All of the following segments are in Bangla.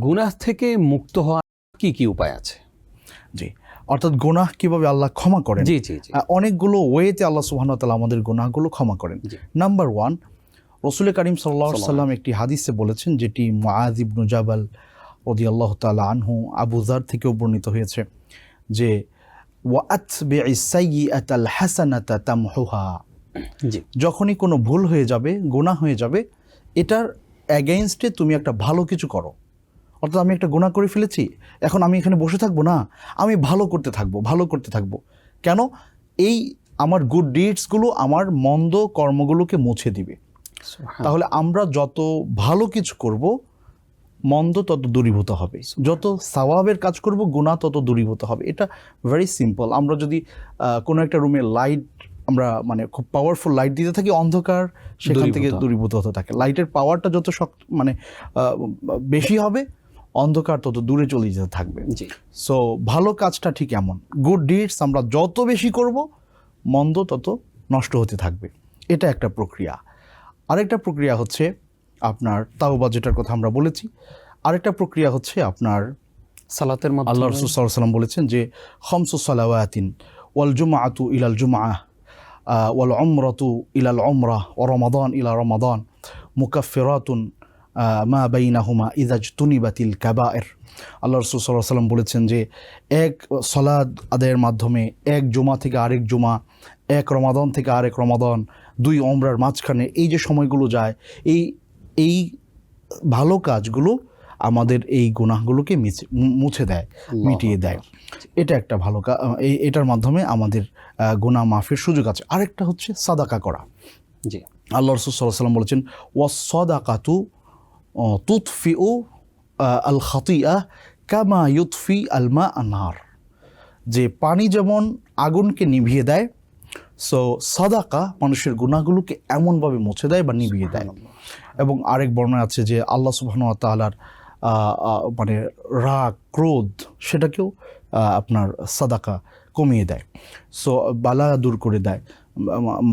গুনাহ থেকে মুক্ত হওয়ার কি কি উপায় আছে? জি অর্থাৎ গুনাহ কীভাবে আল্লাহ ক্ষমা করেন? জি জি অনেকগুলো ওয়েতে আল্লাহ সুবহানাহু ওয়া তাআলা আমাদের গুনাহগুলো ক্ষমা করেন। নাম্বার ওয়ান রসুল করিম সাল্লাল্লাহু আলাইহি সাল্লাম একটি হাদিসে বলেছেন যেটি মুআয ইবনু জাবাল রাদিয়াল্লাহু তাআলা আনহু আবু যার থেকেও বর্ণিত হয়েছে যে যখনই কোনো ভুল হয়ে যাবে গুনাহ হয়ে যাবে এটার অ্যাগেইনস্টে তুমি একটা ভালো কিছু করো। অর্থাৎ আমি একটা গুণা করে ফেলেছি এখন আমি এখানে বসে থাকব না আমি ভালো করতে থাকব ভালো করতে থাকব। কেন? এই আমার গুড ডিডসগুলো আমার মন্দ কর্মগুলোকে মুছে দিবে। তাহলে আমরা যত ভালো কিছু করব মন্দ তত দূরীভূত হবে। যত সাওয়াবের কাজ করব গুণা তত দূরীভূত হবে। এটা ভেরি সিম্পল আমরা যদি কোনো একটা রুমে লাইট আমরা মানে খুব পাওয়ারফুল লাইট দিতে থাকি অন্ধকার সেখান থেকে দূরীভূত। হতে থাকে। লাইটের পাওয়ারটা যত শক্ত মানে বেশি হবে অন্ধকার তত দূরে চলে যেতে থাকবে। জি। সো ভালো কাজটা ঠিক এমন। গুড ডিডস আমরা যত বেশি করব মন্দ তত নষ্ট হতে থাকবে। এটা একটা প্রক্রিয়া। আরেকটা প্রক্রিয়া হচ্ছে আপনার তাওবা যেটার কথা আমরা বলেছি। আরেকটা প্রক্রিয়া হচ্ছে আপনার সালাতের আল্লাহ মাধ্যমে রসুল সাল্লাম বলেছেন যে খমসু সালাওয়াতিন ওয়াল জুমাআতু ইলাল জুমা ওয়াল উমরাতু ইলাল উমরা ও রমাদান ইলা রমাদান মুকাফিরাতুন মা বাইনাহুমা ইদাজ তুনিবাতিল কাবায়ের। আল্লাহ রসুল সাল্লাহ সাল্লাম বলেছেন যে এক সলাদ আদায়ের মাধ্যমে এক জুমা থেকে আরেক জুমা এক রমাদন থেকে আরেক রমাদন দুই ওমরার মাঝখানে এই যে সময়গুলো যায় এই এই ভালো কাজগুলো আমাদের এই গুনাহগুলোকে মিছে- মুছে দেয় মিটিয়ে দেয়। এটা একটা ভালো এই এটার মাধ্যমে আমাদের গুনাহ মাফের সুযোগ আছে। আরেকটা হচ্ছে সাদাকা করা। জি। আল্লাহ রসুল সাল্লাহ সাল্লাম বলেছেন ওয়াস সদাকাতু তুতফি ও আল খাতিয়া কামা ইউতফি আলমা যে পানি যেমন আগুনকে নিভিয়ে দেয় সো সাদাকা মানুষের গুণাগুলোকে এমনভাবে মুছে দেয় বা নিভিয়ে দেয়। এবং আরেক বর্ণনা আছে যে আল্লাহ সুবহান তালার মানে রাগ ক্রোধ সেটাকেও আপনার সাদাকা কমিয়ে দেয়। সো বালা দূর করে দেয়।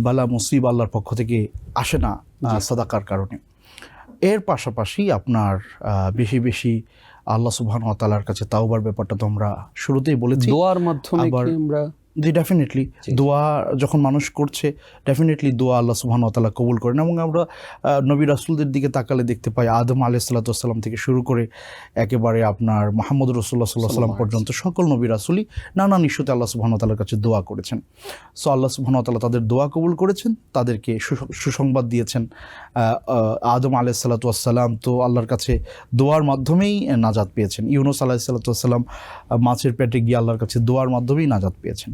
বালা মুসিব আল্লাহর পক্ষ থেকে আসে না সাদাকার কারণে। এর পাশাপাশি আপনার আহ, বেশি বেশি আল্লাহ সুবহান তালার কাছে তাওবার ব্যাপারটা তো আমরা শুরুতেই বলেছি। দোয়ার মাধ্যমে আমরা জি ডেফিনেটলি দোয়া যখন মানুষ করছে ডেফিনেটলি দোয়া আল্লাহ সুবহান তালা কবুল করেন এবং আমরা নবী রাসুলদের দিকে তাকালে দেখতে পাই আদম আলাহ সাল্লাতাম থেকে শুরু করে একেবারে আপনার মোহাম্মদ রসুল্লাহ সাল্লাহ সাল্লাম পর্যন্ত সকল নবী রাসুলই নানান ইস্যুতে আল্লাহ সুবহান তালার কাছে দোয়া করেছেন। সো আল্লাহ সুবহান তালা তাদের দোয়া কবুল করেছেন তাদেরকে সুস- সুসংবাদ দিয়েছেন। আদম আলাহ সাল্লাতাম তো আল্লাহর কাছে দোয়ার মাধ্যমেই নাজাত পেয়েছেন। ইউনুস আলাহ সাল্লাতাম মাছের পেটে গিয়ে আল্লাহর কাছে দোয়ার মাধ্যমেই নাজাত পেয়েছেন।